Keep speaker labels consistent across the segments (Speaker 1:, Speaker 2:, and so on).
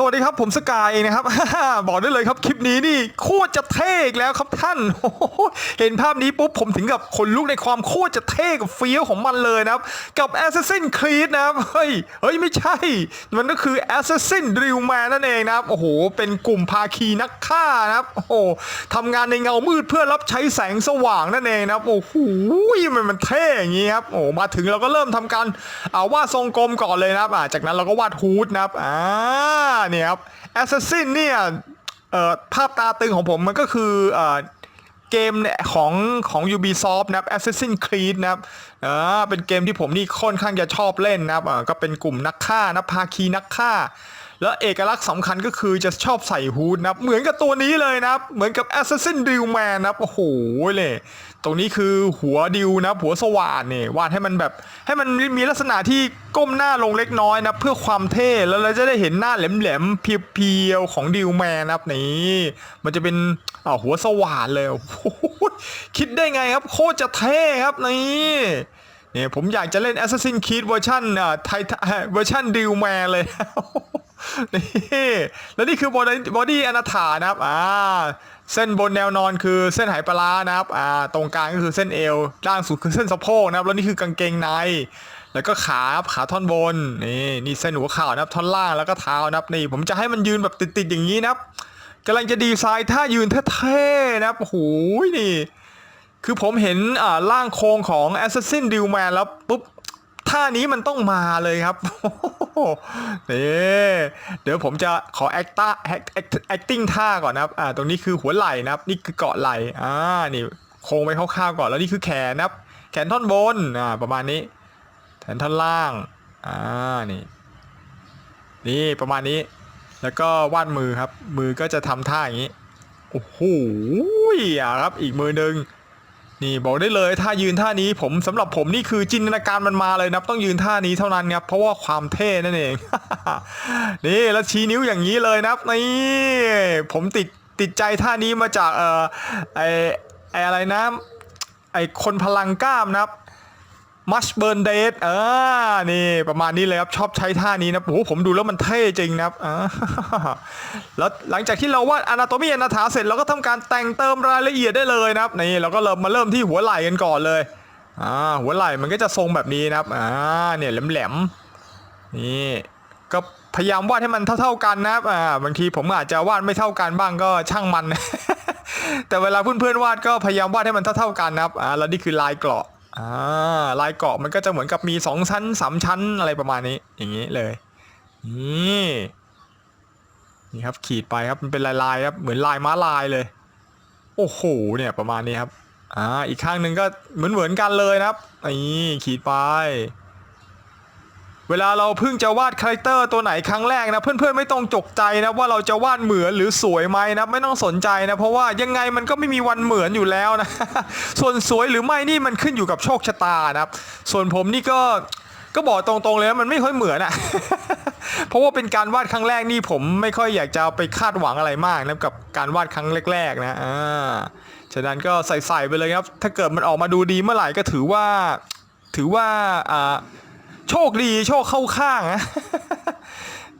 Speaker 1: สวัสดีครับผมสกายนะครับ บอกได้เลยครับคลิปนี้นี่โคตรจะเท่อีกแล้วครับท่าน เห็นภาพนี้ปุ๊บผมถึงกับขนลุกในความโคตรจะเท่กับเฟี้ยวของมันเลยนะครับ กับ Assassin Creed นะครับ เฮ้ย เฮ้ยไม่ใช่ มันก็คือ Assassin Drill Man นั่นเองนะครับ โอ้โห เป็นกลุ่มภาคีนักฆ่านะครับ โอ้โหทำงานในเงามืดเพื่อรับใช้แสงสว่างนั่นเองนะครับ โอ้โหมันมันเท่อย่างนี้ครับ โอ้มาถึงเราก็เริ่มทำการอ่าวาดทรงกลมก่อนเลยนะครับจากนั้นเราก็วาดฮูดนะครับอ่าเนี่ยครับ Assassin เนี่ยเอ่อภาพตาตึงของผมมันก็คือเอ่อเกมเนี่ยของของ Ubisoft นะครับ Assassin Creed นะครับอ่าเป็นเกมที่ผมนี่ค่อนข้างจะชอบเล่นนะครับอ่าก็เป็นกลุ่มนักฆ่านะภาคีนักฆ่า แล้วเอกลักษณ์สำคัญก็คือจะชอบใส่ฮูดนะครับเหมือนกับตัวนี้เลยนะครับ เหมือนกับ Assassin d r i l l Man นะครับโอ้โหเลยตรงนี้คือหัวดิวนะหัวสว่านเนี่ยวาดให้มันแบบ ให้มันมีลักษณะที่ก้มหน้าลงเล็กน้อยนะเพื่อความเท่แล้วเราจะได้เห็นหน้าแหลมๆเพียวๆของดิวแมนนะครับนี่มันจะเป็นอ่าหัวสว่านเลยคิดได้ไงครับ โคตรจะเท่ครับนี่เนี่ยผมอยากจะเล่น Assassin's Creed เวอร์ชันอ่าไทยเวอร์ชันดิวแมนเลย นี่แล้วนี่คือบอดี้บอดี้อนาถานะครับอ่าเส้นบนแนวนอนคือเส้นไหปลานะครับอ่าตรงกลางก็คือเส้นเอวล่างสุดคือเส้นสะโพกนะครับแล้วนี่คือกางเกงใน แล้วก็ขาครับขาท่อนบนนี่นี่เส้นหัวเข่านะครับท่อนล่างแล้วก็เท้านะครับนี่ผมจะให้มันยืนแบบติดๆอย่างนี้นะครับกำลังจะดีไซน์ท่ายืนเท่ๆนะครับโอ้โหนี่ คือผมเห็นอ่าร่างโครงของ Assassin d r i l l Man แล้วปุ๊บ ท่านี้มันต้องมาเลยครับนี่เดี๋ยวผมจะขอ act acting ท่าก่อนนะครับอ่าตรงนี้คือหัวไหล่นะครับ นี่คือเกาะไหล่อ่านี่โครงไปคร่าวๆก่อนแล้วนี่คือแขนนะครับ แขนท่อนบนอ่าประมาณนี้ แขนท่อนล่างอ่านี่นี่ประมาณนี้ แล้วก็วาดมือครับ มือก็จะทำท่าอย่างนี้โอ้โหอะครับอีกมือหนึ่ง นี่บอกได้เลยถ้ายืนท่านี้ผมสำหรับผมนี่คือจินตนาการมันมาเลยนับต้องยืนท่านี้เท่านั้นครับเพราะว่าความเท่นั่นเอง นี่แล้วชี้นิ้วอย่างนี้เลยนับนี่ผมติดติดใจท่านี้มาจากเอ่อไอไออะไรนะไอคนพลังกล้ามนะครับ มัชเบิร์นเดทเออนี่ประมาณนี้เลยครับ ชอบใช้ท่านี้นะโอ้โหผมดูแล้วมันเท่จริงนะครับอ่าแล้วหลังจากที่เราวาดอนาโตมีอนาถาเสร็จเราก็ทำการแต่งเติมรายละเอียดได้เลยนะครับนี่เราก็เริ่มมาเริ่มที่หัวไหล่กันก่อนเลยอ่าหัวไหล่มันก็จะทรงแบบนี้นะครับอ่าเนี่ยแหลมๆนี่ก็พยายามวาดให้มันเท่า ๆกันนะครับอ่าบางทีผมอาจจะวาดไม่เท่ากันบ้างก็ช่างมัน แต่เวลาเพื่อนๆวาดก็พยายามวาดให้มันเท่าๆกันนะครับอ่าแล้วนี่คือลายเกราะ อ่าลายเกาะมันก็จะเหมือนกับมีสองชั้นสามชั้นอะไรประมาณนี้ อย่างนี้เลย นี่นี่ครับขีดไปครับมันเป็นลายลายครับเหมือนลายม้าลายเลย โอ้โหเนี่ยประมาณนี้ครับอ่าอีกข้างหนึ่งก็เหมือนเหมือนกันเลยนะครับนี่ขีดไป เวลาเราเพิ่งจะวาดคาแรคเตอร์ตัวไหนครั้งแรกนะเพื่อนๆไม่ต้องจกใจนะว่าเราจะวาดเหมือนหรือสวยไหมนะไม่ต้องสนใจนะเพราะว่ายังไงมันก็ไม่มีวันเหมือนอยู่แล้วนะส่วนสวยหรือไม่นี่มันขึ้นอยู่กับโชคชะตานะครับ ส่วนผมนี่ก็ก็บอกตรงๆเลยมันไม่ค่อยเหมือนอะ เพราะว่าเป็นการวาดครั้งแรกนี่ผมไม่ค่อยอยากจะไปคาดหวังอะไรมากนะกับการวาดครั้งแรกๆนะอ่าฉะนั้นก็ใส่ๆไปเลยครับ ถ้าเกิดมันออกมาดูดีเมื่อไหร่ก็ถือว่าถือว่าอ่า โชคดีโชคเข้าข้างนะ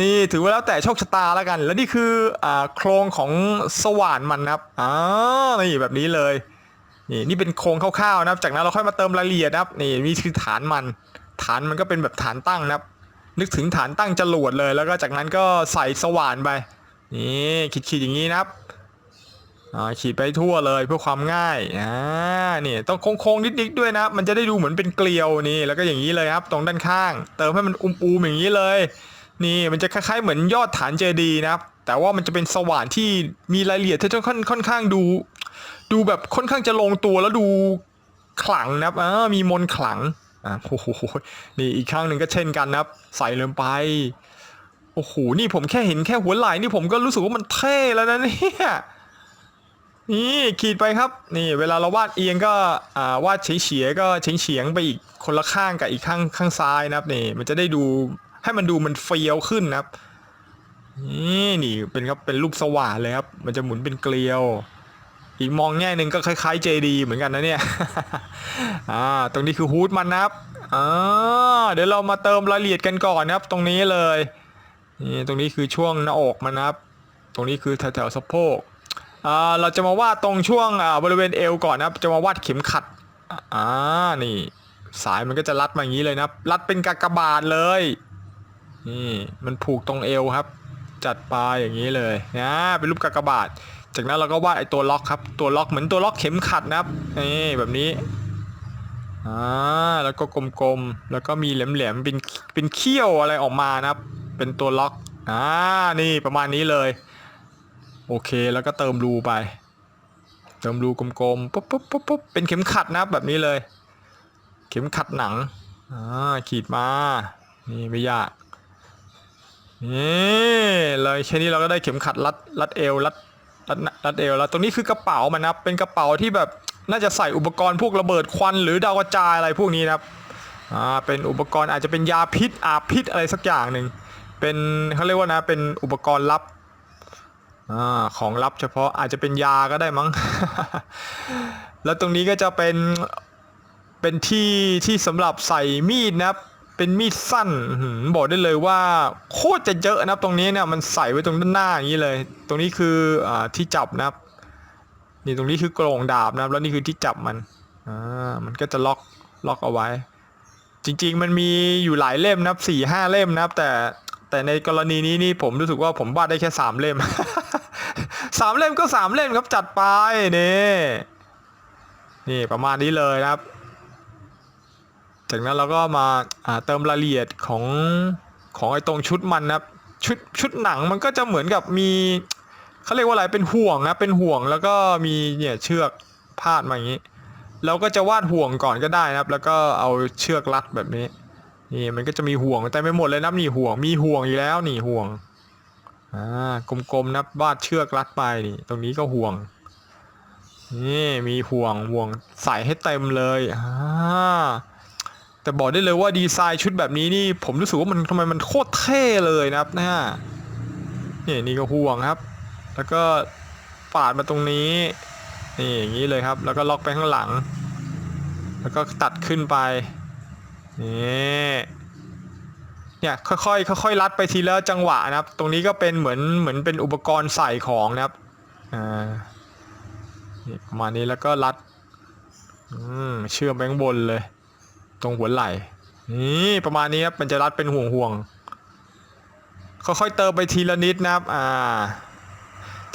Speaker 1: นี่ถือว่าแล้วแต่โชคชะตาแล้วกัน แล้วนี่คืออ่าโครงของสว่านมันนะครับอ่านี่แบบนี้เลย นี่นี่เป็นโครงคร่าวๆนะครับ จากนั้นเราค่อยมาเติมรายละเอียดนะครับ นี่นี่คือฐานมัน ฐานมันก็เป็นแบบฐานตั้งนะครับ นึกถึงฐานตั้งจรวดเลย แล้วก็จากนั้นก็ใส่สว่านไป นี่ขีดๆอย่างนี้นะครับ อ่าขีดไปทั่วเลยเพื่อความง่ายอ่านี่ต้องโค้งๆนิดๆด้วยนะ มันจะได้ดูเหมือนเป็นเกลียวนี่แล้วก็อย่างนี้เลยครับ ตรงด้านข้าง เติมให้มันอุ้มๆอย่างนี้เลย นี่มันจะคล้ายๆเหมือนยอดฐานเจดีย์นะครับแต่ว่ามันจะเป็นสว่านที่มีรายละเอียดที่ค่อนค่อนข้างดู ดูแบบค่อนข้างจะลงตัวแล้วดูขลังนะครับอ่ามีมนขลังอ่าโอ้โหนี่อีกข้างหนึ่งก็เช่นกันนะครับ ใส่ลงไปโอ้โหนี่ผมแค่เห็นแค่หัวไหล่นี่ผมก็รู้สึกว่ามันเท่แล้วนะเนี่ย นี่ขีดไปครับ นี่เวลาเราวาดเอียงก็อ่าวาดเฉียๆก็เฉียงๆไปอีกคนละข้างกับอีกข้างข้างซ้ายนะครับนี่มันจะได้ดูให้มันดูมันเฟี้ยวขึ้นนะครับนี่นี่เป็นครับเป็นรูปสว่านเลยครับ มันจะหมุนเป็นเกลียว อีกมองแง่หนึ่งก็คล้ายๆเจดีเหมือนกันนะเนี่ยอ่าตรงนี้คือฮูดมันนะครับอ่าเดี๋ยวเรามาเติมรายละเอียดกันก่อนนะครับ ตรงนี้เลยนี่ตรงนี้คือช่วงหน้าอกมันนะครับ ตรงนี้คือแถวๆสะโพก เราจะมาวาดตรงช่วงอ่าบริเวณเอวก่อนนะครับ จะมาวาดเข็มขัดอ่านี่ สายมันก็จะรัดมาอย่างนี้เลยนะรัดเป็นกากบาทเลย นี่มันผูกตรงเอวครับ จัดปลายอย่างนี้เลยนะเป็นรูปกากบาท จากนั้นเราก็วาดไอตัวล็อกครับ ตัวล็อกเหมือนตัวล็อกเข็มขัดนะครับนี่แบบนี้อ่าแล้วก็กลมๆแล้วก็มีแหลมๆเป็นเป็นเขี้ยวอะไรออกมานะครับ เป็นตัวล็อกอ่านี่ประมาณนี้เลย โอเคแล้วก็เติมรูไป เติมรูกลมๆปุ๊บปุ๊บปุ๊บปุ๊บเป็นเข็มขัดนะแบบนี้เลย เข็มขัดหนังอ่าขีดมา นี่ไม่ยากนี่เลยแค่นี้เราก็ได้เข็มขัดรัดรัดเอวรัดรัดรัดเอวแล้วตรงนี้คือกระเป๋ามันนะเป็นกระเป๋าที่แบบน่าจะใส่อุปกรณ์พวกระเบิดควันหรือดาวกระจายอะไรพวกนี้นะครับอ่าเป็นอุปกรณ์อาจจะเป็นยาพิษอาพิษอะไรสักอย่างหนึ่งเป็นเขาเรียกว่านะเป็นอุปกรณ์ลับ อของลับเฉพาะอาจจะเป็นยาก็ได้มั้ง แล้วตรงนี้ก็จะเป็นเป็นที่ที่สำหรับใส่มีดนะครับ เป็นมีดสั้นบอกได้เลยว่า โคตรจะเยอะนะครับตรงนี้เนี่ยมันใส่ไว้ตรงด้านหน้าอย่างนี้เลย ตรงนี้คืออที่จับนะครับ นี่ตรงนี้คือกรงดาบนะครับ แล้วนี่คือที่จับมันอ่ามันก็จะล็อกล็อกเอาไว้ จริง ๆ มันมีอยู่หลายเล่มนะครับสี่ห้าเล่มนะครับ แต่ แต่ในกรณีนี้นี่ผมรู้สึกว่าผมวาดได้แค่สามเล่มสามเล่มก็สามเล่มครับจัดไปนี่นี่ประมาณนี้เลยนะครับ จากนั้นเราก็มาเติมรายละเอียดของของไอ้ตรงชุดมันนะครับชุดชุดหนังมันก็จะเหมือนกับมีเขาเรียกว่าอะไรเป็นห่วงนะเป็นห่วงแล้วก็มีเนี่ยเชือกพาดมาอย่างนี้เราก็จะวาดห่วงก่อนก็ได้นะครับ แล้วก็เอาเชือกรัดแบบนี้ นี่มันก็จะมีห่วงแต่ไม่หมดเลยนับนี่ห่วงมีห่วงอีกแล้วนี่ห่วงอ่ากลมๆนะบวาดเชือกรัดไปนี่ตรงนี้ก็ห่วง นี่มีห่วงห่วงใส่ให้เต็มเลยอ่าแต่บอกได้เลยว่าดีไซน์ชุดแบบนี้นี่ผมรู้สึกว่ามันทำไมมันโคตรเท่เลยนะครับนะนี่นี่ก็ห่วงครับ แล้วก็ปาดมาตรงนี้นี่อย่างนี้เลยครับ แล้วก็ล็อกไปข้างหลัง แล้วก็ตัดขึ้นไป นี่เนี่ยค่อยๆค่อยๆรัดไปทีละจังหวะนะครับ ตรงนี้ก็เป็นเหมือนเหมือนเป็นอุปกรณ์ใส่ของนะครับอ่านี่ประมาณนี้แล้วก็รัดอืมเชื่อมไปข้างบนเลย ตรงหัวไหล่นี่ประมาณนี้ครับมันจะรัดเป็นห่วงห่วงๆค่อยๆเติมไปทีละนิดนะครับ อ่า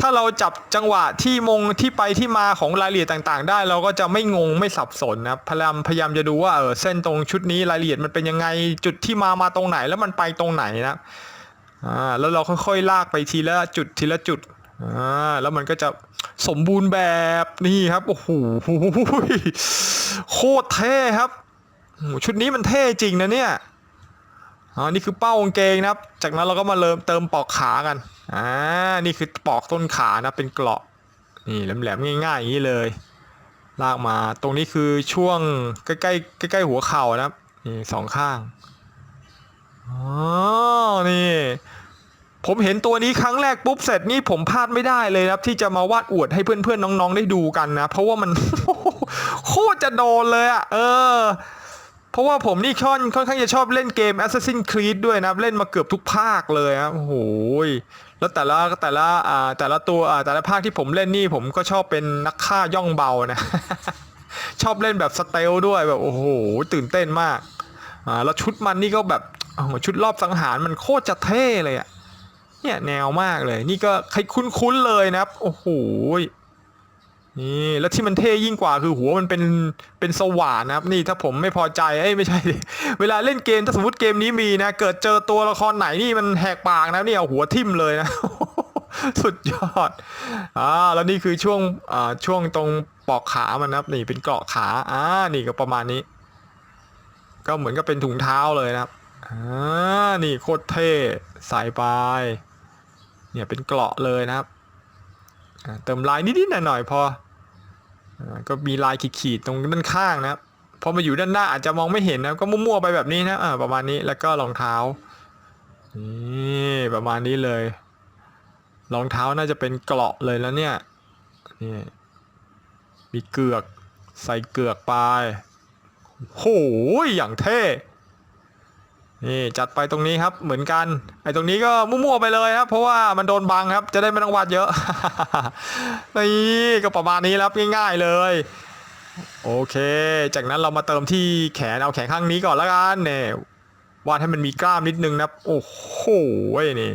Speaker 1: ถ้าเราจับจังหวะที่มงที่ไปที่มาของรายละเอียดต่างๆ ได้ เราก็จะไม่งงไม่สับสนนะครับพยายามพยายามจะดูว่าเออเส้นตรงชุดนี้รายละเอียดมันเป็นยังไงจุดที่มามาตรงไหนแล้วมันไปตรงไหนนะอ่าแล้วเราค่อยๆลากไปทีละจุดทีละจุดอ่าแล้วมันก็จะสมบูรณ์แบบนี่ครับโอ้โหโคตรเท่ครับชุดนี้มันเท่จริงนะเนี่ย อ๋อนี่คือเป้ากางเกงนะครับ จากนั้นเราก็มาเริ่มเติมปอกขากันอ่านี่คือปอกต้นขานะเป็นเกราะนี่แหลมๆง่ายๆอย่างนี้เลยลากมาตรงนี้คือช่วงใกล้ๆใกล้ๆหัวเข่านะครับนี่สองข้างอ๋อนี่ ผมเห็นตัวนี้ครั้งแรกปุ๊บเสร็จนี่ผมพลาดไม่ได้เลยครับ ที่จะมาวาดอวดให้เพื่อนๆน้องๆได้ดูกันนะ เพราะว่ามันโคตรจะโดนเลยอะเออ เพราะว่าผมนี่ค่อนค่อนข้างจะชอบเล่นเกม Assassin's Creed ด้วยนะครับ เล่นมาเกือบทุกภาคเลยครับโอ้โหแล้วแต่ละแต่ละอ่าแต่ละตัวอ่าแต่ละภาคที่ผมเล่นนี่ผมก็ชอบเป็นนักฆ่าย่องเบานะ ชอบเล่นแบบสเตลด้วยแบบโอ้โหตื่นเต้นมากอ่าแล้วชุดมันนี่ก็แบบชุดรอบสังหารมันโคตรจะเท่เลยอะเนี่ยแนวมากเลย นี่ก็ใครคุ้นๆเลยนะครับ โอ้โห นี่แล้วที่มันเท่ยิ่งกว่าคือหัวมันเป็นเป็นสว่านนะครับ นี่ถ้าผมไม่พอใจเอ้ยไม่ใช่ เวลาเล่นเกมถ้าสมมติเกมนี้มีนะ เกิดเจอตัวละครไหนนี่มันแหกปากนะนี่เอาหัวทิ่มเลยนะ สุดยอดอ่าแล้วนี่คือช่วงอ่าช่วงตรงปอกขามันนะครับ นี่เป็นเกราะขาอ่านี่ก็ประมาณนี้ ก็เหมือนกับเป็นถุงเท้าเลยนะครับอ่านี่โคตรเท่ใส่ไปเนี่ยเป็นเกราะเลยนะครับเติมลายนิดๆหน่อยๆพออ ก็มีลายขีดๆตรงด้านข้างนะครับพอมาอยู่ด้านหน้าอาจจะมองไม่เห็นนะก็มั่วๆไปแบบนี้นะอ่าประมาณนี้แล้วก็รองเท้านี่ประมาณนี้เลยรองเท้าน่าจะเป็นเกราะเลยแล้วเนี่ยนี่มีเกือกใส่เกือกไปโหอย่างเท่ นี่จัดไปตรงนี้ครับเหมือนกันไอ้ตรงนี้ก็มั่วๆไปเลยครับ เพราะว่ามันโดนบังครับจะได้ไม่ต้องวาดเยอะนี่ก็ประมาณนี้ครับง่ายๆเลย โอเค จากนั้นเรามาเติมที่แขนเอาแขนข้างนี้ก่อนแล้วกันเนี่ยวาดให้มันมีกล้ามนิดนึงนะครับโอ้โหนี่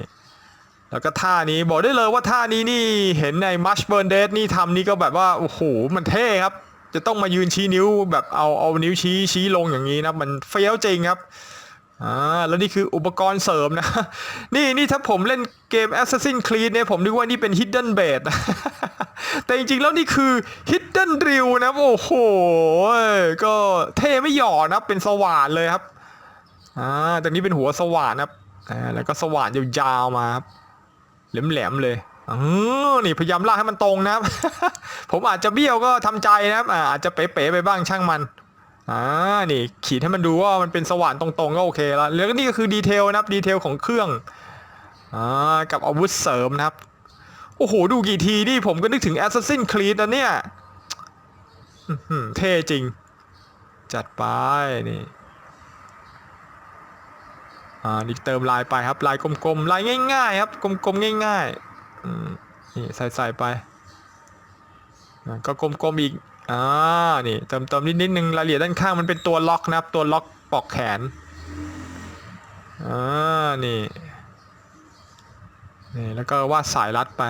Speaker 1: แล้วก็ท่านี้บอกได้เลยว่าท่านี้นี่เห็นใน Mush Burn Dead นี่ทำนี่ก็แบบว่าโอ้โหมันเท่ครับ จะต้องมายืนชี้นิ้วแบบเอาเอานิ้วชี้ชี้ลงอย่างนี้นะมันเฟี้ยวจริงครับ อ่าแล้วนี่คืออุปกรณ์เสริมนะ นี่นี่ถ้าผมเล่นเกม Assassin's Creed เนี่ยผมนึกว่านี่เป็น Hidden Blade แต่จริงๆแล้วนี่คือ Hidden Drill นะโอ้โห ก็เท่ไม่หย่อนะเป็นสว่านเลยครับอ่าแต่นี้เป็นหัวสว่านนะครับแล้วก็สว่านยาวๆมาครับแหลมๆเลยออนี่พยายามลากให้มันตรงนะครับ ผมอาจจะเบี้ยวก็ทำใจนะครับอ่าอาจจะเป๋ๆไปบ้างช่างมัน อ่านี่ขีดให้มันดูว่ามันเป็นสว่านตรงๆก็โอเคแล้วแล้วก็นี่ก็คือดีเทลนะครับดีเทลของเครื่องอ่ากับอาวุธเสริมนะครับ โอ้โห ดูกี่ทีนี่ผมก็นึกถึง Assassin's Creed นะเนี่ยเท่จริง จัดไปนี่อ่านี่เติมลายไปครับ ลายกลมๆ ลายง่ายๆ ครับ กลมๆ ง่ายๆอืมนี่ใส่ใส่ไป ก็กลมๆ อีก อ่านี่เติมเติมนิดนิดนึงรายละเอียดด้านข้างมันเป็นตัวล็อกนะครับ ตัวล็อกปลอกแขนอ่านี่นี่แล้วก็วาดสายรัดไป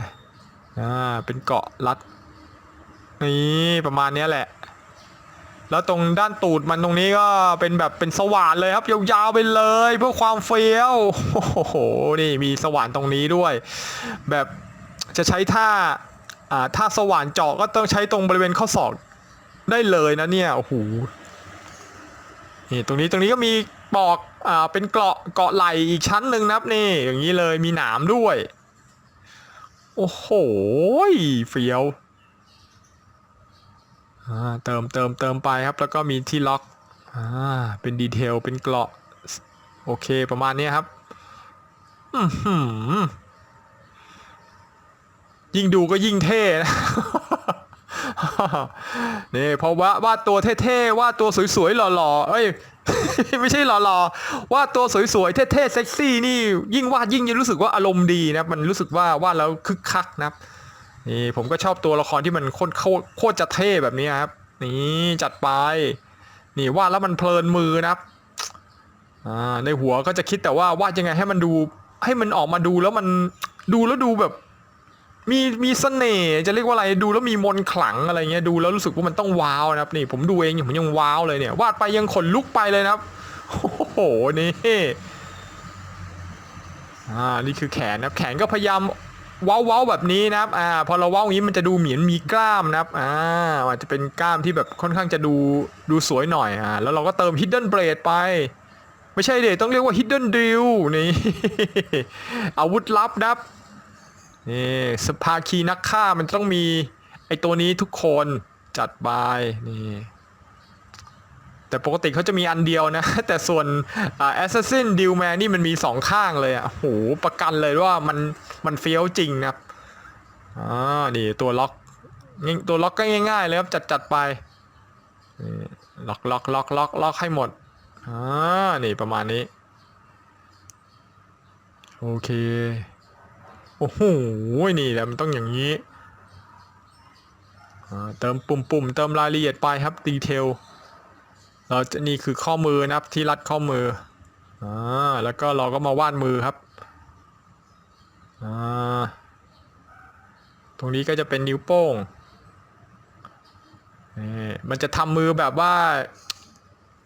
Speaker 1: อ่าเป็นเกาะรัดนี่ประมาณนี้แหละ แล้วตรงด้านตูดมันตรงนี้ก็เป็นแบบเป็นสว่านเลยครับ ยาวๆไปเลยเพื่อความเฟี้ยวโอ้โหนี่มีสว่านตรงนี้ด้วย แบบจะใช้ท่าอ่าท่าสว่านเจาะก็ต้องใช้ตรงบริเวณข้อศอก ได้เลยนะเนี่ย โอ้โห นี่ตรงนี้ตรงนี้ก็มีปอก อ่า เป็นเกราะเกาะไหลอีกชั้นหนึ่งนะครับนี่ อย่างนี้เลยมีหนามด้วย โอ้โหเฟี้ยวอ่าเติมเติมเติมไปครับ แล้วก็มีที่ล็อกอ่าเป็นดีเทล เป็นเกราะ โอเคประมาณนี้ครับยิ่งดูก็ยิ่งเท่นะ นี่เพราะว่าวาดตัวเท่ๆวาดตัวสวยๆหล่อๆเอ้ยไม่ใช่หล่อๆวาดตัวสวยๆเท่ๆเซ็กซี่นี่ยิ่งวาดยิ่งรู้สึกว่าอารมณ์ดีนะมันรู้สึกว่าวาดแล้วคึกคักนะครับนี่ผมก็ชอบตัวละครที่มันโคตรโคตรจะเท่แบบนี้ครับนี่จัดไป นี่วาดแล้วมันเพลินมือนะครับในหัวก็จะคิดแต่ว่าวาดยังไงให้มันดูให้มันออกมาดูแล้วมันดูแล้วดูแบบ มีมีเสน่ห์จะเรียกว่าอะไรดูแล้วมีมนขลังอะไรเงี้ยดูแล้วรู้สึกว่ามันต้องว้าวนะครับนี่ผมดูเองผมยังว้าวเลยเนี่ยวาดไปยังขนลุกไปเลยนะครับโอ้โหนี่อ่านี่คือแขนนะครับแขนก็พยายามว้าว้าแบบนี้นะครับอ่าพอเราว้าอย่างนี้มันจะดูเหมือนมีกล้ามนะครับอ่าอาจจะเป็นกล้ามที่แบบค่อนข้างจะดูดูสวยหน่อยอ่าแล้วเราก็เติม hidden blade ไปไม่ใช่เดชต้องเรียกว่า hidden drill นี่อาวุธลับนะครับ นี่สภาคีนักฆ่ามันต้องมี ไอตัวนี้ทุกคนจัดบายนี่แต่ปกติเขาจะมีอันเดียวนะ แต่ส่วนอา Assassin d e a l Man นี่มันมีสองข้างเลยอะโหประกันเลยว่ามันมันเฟี้ยวจริงนะครับอ่านี่ตัวล็อกง่ายตัวล็อกก็ง่ายๆเลยครับจัดจัดไปนี่ล็อกล็อกล็อกล็อกล็อกให้หมดอ่านี่ประมาณนี้ โอเค โอ้โห นี่แหละมันต้องอย่างนี้เติมปุ่มๆเติมรายละเอียดไปครับดีเทลเราจะนี่คือข้อมือนะครับที่รัดข้อมืออ่าแล้วก็เราก็มาวาดมือครับอ่าตรงนี้ก็จะเป็นนิ้วโป้งนี่มันจะทำมือแบบว่า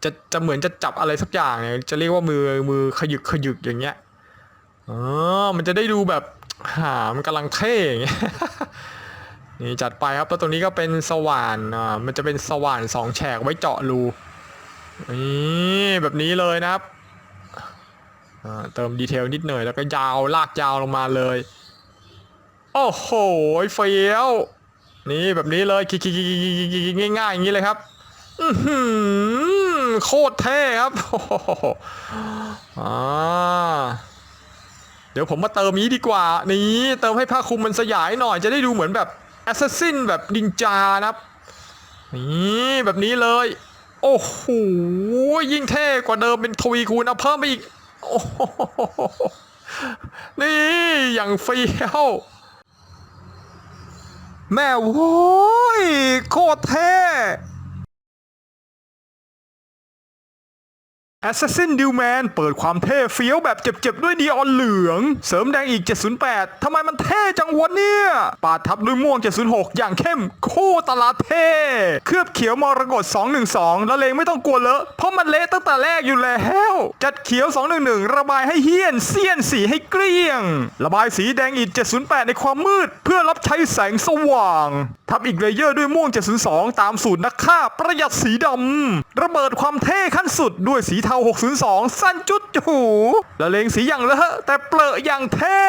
Speaker 1: จะจะเหมือนจะจับอะไรสักอย่างเนี่ยจะเรียกว่ามือมือขยึกขยึกอย่างเงี้ยอ๋อมันจะได้ดูแบบ หามันกำลังเท่อย่างเงี้ยนี่จัดไปครับแล้วตรงนี้ก็เป็นสว่านอ่ามันจะเป็นสว่านสองแฉกไว้เจาะรูนี่แบบนี้เลยนะครับอ่าเติมดีเทลนิดหน่อยแล้วก็ยาวลากยาวลงมาเลย โอ้โหเฟี้ยว นี่แบบนี้เลยคิกๆๆๆๆง่ายๆอย่างนี้เลยครับอืโคตรเท่ครับอ่า เดี๋ยวผมมาเติมนี้ดีกว่า นี่เติมให้ผ้าคลุมมันสยายหน่อยจะได้ดูเหมือนแบบแอสซัสซินแบบดินจานะครับ นี่แบบนี้เลย โอ้โหยิ่งเท่กว่าเดิมเป็นทวีคูณเอาเพิ่มไปอีกโอ้นี่อย่างเฟี้ยวแม่โว้ยโคตรเท่ Assassin d u m a n เปิดความเท่เฟี้ยวแบบเจ็บๆ ด้วยดีออนเหลือง เสริมแดงอีก 708 ทำไมมันเท่จังวะเนี่ย ปาดทับด้วยม่วง 706 อย่างเข้ม โคตรตลาดเท่ เคลือบเขียวมรกต212 แล้วเลงไม่ต้องกลัวเลอะ เพราะมันเละตั้งแต่แรกอยู่แล้ว จัดเขียว 211 ระบายให้เฮี้ยน เสี้ยนสีให้เกลี้ยง ระบายสีแดงอีก 708 ในความมืด เพื่อรับใช้แสงสว่าง ทับอีกเลเยอร์ด้วยม่วง 702 ตามสูตรนักฆ่าประหยัดสีดำระเบิดความเท่ขั้นสุดด้วยสีเทา 602 สั้นจุดหูละเลงสีอย่างเลอะแต่เปลอะอย่างเท่